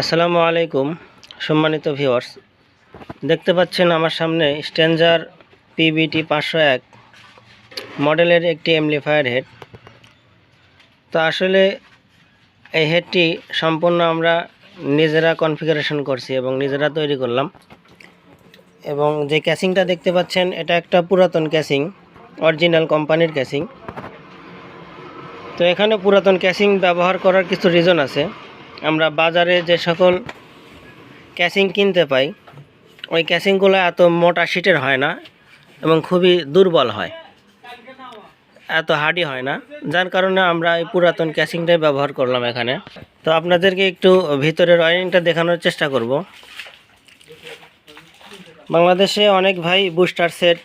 আসসালামু আলাইকুম, সম্মানিত ভিউয়ার্স দেখতে পাচ্ছেন আমার সামনে স্ট্যান্ডার পিবিটি পাঁচশো এক মডেলের একটি এমপ্লিফায়ার হেড তো আসলে এই হেডটি সম্পূর্ণ আমরা নিজেরা কনফিগারেশন করছি এবং নিজেরা তৈরি করলাম। এবং যে ক্যাসিংটা দেখতে পাচ্ছেন, এটা একটা পুরাতন ক্যাসিং অরিজিনাল কোম্পানির ক্যাসিং তো এখানে পুরাতন ক্যাসিং ব্যবহার করার কিছু রিজন আছে। আমরা বাজারে যে সকল ক্যাসিং কিনতে পাই, ওই ক্যাসিংগুলো এত মোটা শিটের হয় না এবং খুবই দুর্বল হয়। এত হার্ডি হয় না। যার কারণে আমরা এই পুরাতন ক্যাসিংটাই ব্যবহার করলাম এখানে। তো আপনাদেরকে একটু ভিতরের ওয়ারিংটা দেখানোর চেষ্টা করব। বাংলাদেশে অনেক ভাই বুস্টার সেট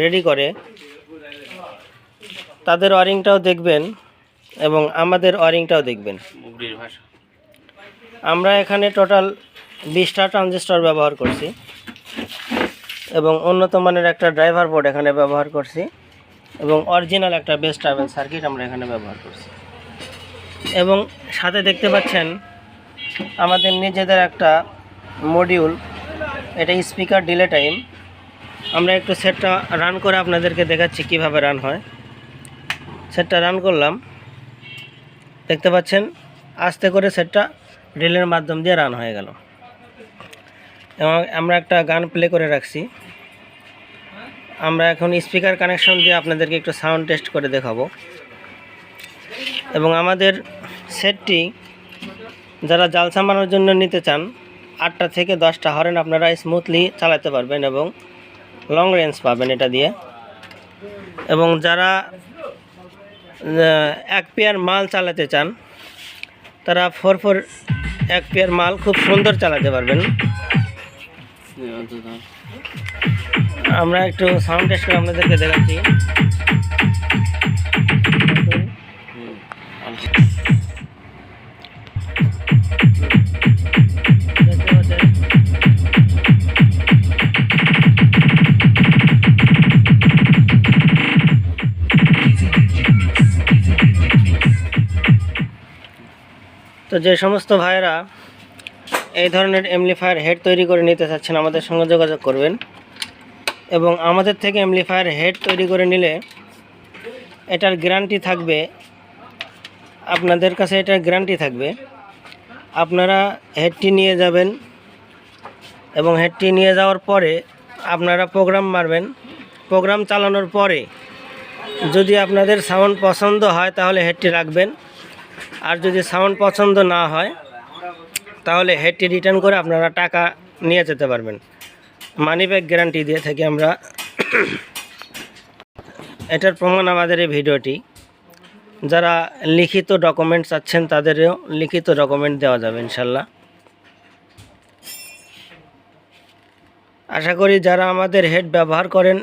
রেডি করে। তাদের ওয়ারিংটাও দেখবেন এবং আমাদের ওয়ারিংটাও দেখবেন। আমরা এখানে টোটাল বিশটা ট্রানজিস্টর ব্যবহার করছি এবং উন্নত মানের একটা ড্রাইভার বোর্ড এখানে ব্যবহার করছি এবং অরিজিনাল একটা বেস ট্রাভেল সার্কিট আমরা এখানে ব্যবহার করছি। এবং সাথে দেখতে পাচ্ছেন আমাদের নিজেদের একটা মডিউল এটা স্পিকার ডিলে টাইম আমরা একটু সেটটা রান করে আপনাদেরকে দেখাচ্ছি কীভাবে রান হয়। সেটটা রান করলাম। দেখতে পাচ্ছেন, আস্তে করে সেটটা রিলের মাধ্যম দিয়ে রান হয়ে গেল। এবং আমরা একটা গান প্লে করে রাখছি। আমরা এখন স্পিকার কানেকশন দিয়ে আপনাদেরকে একটু সাউন্ড টেস্ট করে দেখাবো। এবং আমাদের সেটটি যারা জাল সামানোর জন্য নিতে চান, আটটা থেকে দশটা হরেন আপনারা স্মুথলি চালাতে পারবেন এবং লং রেঞ্জ পাবেন এটা দিয়ে। এবং যারা এক পেয়ার মাল চালাতে চান, তারা ফোর ফোর এক পেয়ার মাল খুব সুন্দর চালাতে পারবেন। আমরা একটু সাউন্ড টেস্ট করে আপনাদেরকে দেখাচ্ছি। তো যে সমস্ত ভাইয়েরা এই ধরনের এমপ্লিফায়ার হেড তৈরি করে নিতে চাচ্ছেন, আমাদের সঙ্গে যোগাযোগ করবেন। এবং আমাদের থেকে এমপ্লিফায়ার হেড তৈরি করে নিলে এটার গ্যারান্টি থাকবে, আপনাদের কাছে এটার গ্যারান্টি থাকবে। আপনারা হেডটি নিয়ে যাবেন এবং হেডটি নিয়ে যাওয়ার পরে আপনারা প্রোগ্রাম মারবেন। প্রোগ্রাম চালানোর পরে যদি আপনাদের সাউন্ড পছন্দ হয়, তাহলে হেডটি রাখবেন। আর যদি সাউন্ড পছন্দ না হয়, তাহলে হেডটি রিটার্ন করে আপনারা টাকা নিয়ে যেতে পারবেন। মানি ব্যাগ গ্যারান্টি দিয়ে থাকি আমরা। এটার প্রমাণ আমাদের এই ভিডিওটি। যারা লিখিত ডকুমেন্ট চাচ্ছেন, তাদেরও লিখিত ডকুমেন্ট দেওয়া যাবে, ইনশাল্লাহ। আশা করি যারা আমাদের হেড ব্যবহার করেন,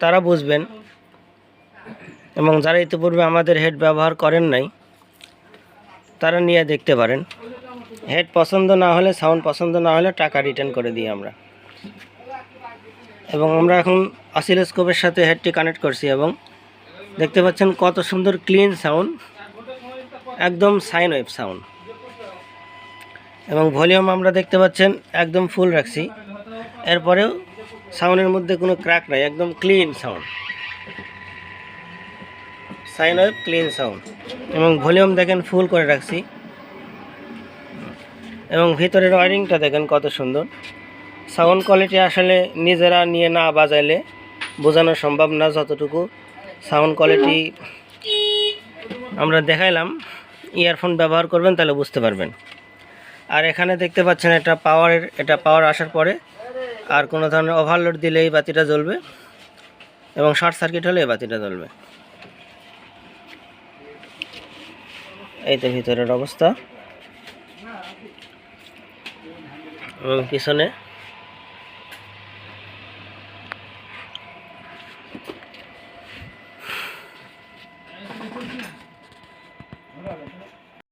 তারা বুঝবেন। এবং যারা ইতিপূর্বে আমাদের হেড ব্যবহার করেন নাই তারা নিয়ে দেখতে পারেন। হেড পছন্দ না হলে, সাউন্ড পছন্দ না হলে টাকা রিটার্ন করে দিই আমরা। এবং আমরা এখন অসিলোস্কোপের সাথে হেডটি কানেক্ট করছি এবং দেখতে পাচ্ছেন কত সুন্দর ক্লিন সাউন্ড একদম সাইন ওয়েভ সাউন্ড এবং ভলিউম আমরা দেখতে পাচ্ছেন একদম ফুল রাখছি। এরপরেও সাউন্ডের মধ্যে কোনো ক্র্যাক নাই, একদম clean sound sine wave clean sound. এবং ভলিউম দেখেন ফুল করে রাখছি। এবং ভিতরের ওয়ারিংটা দেখেন কত সুন্দর। সাউন্ড কোয়ালিটি আসলে নিজেরা নিয়ে না বাজাইলে বোঝানো সম্ভব না, যতটুকু সাউন্ড কোয়ালিটি আমরা দেখাইলাম। ইয়ারফোন ব্যবহার করবেন, তাহলে বুঝতে পারবেন। আর এখানে দেখতে পাচ্ছেন এটা পাওয়ারের, এটা পাওয়ার আসার পরে আর কোনো ধরনের ওভারলোড দিলে এই বাতিটা জ্বলবে এবং শর্ট সার্কিট হলে এই বাতিটা জ্বলবে। এই তো ভিতরের অবস্থা। এবং পিছনে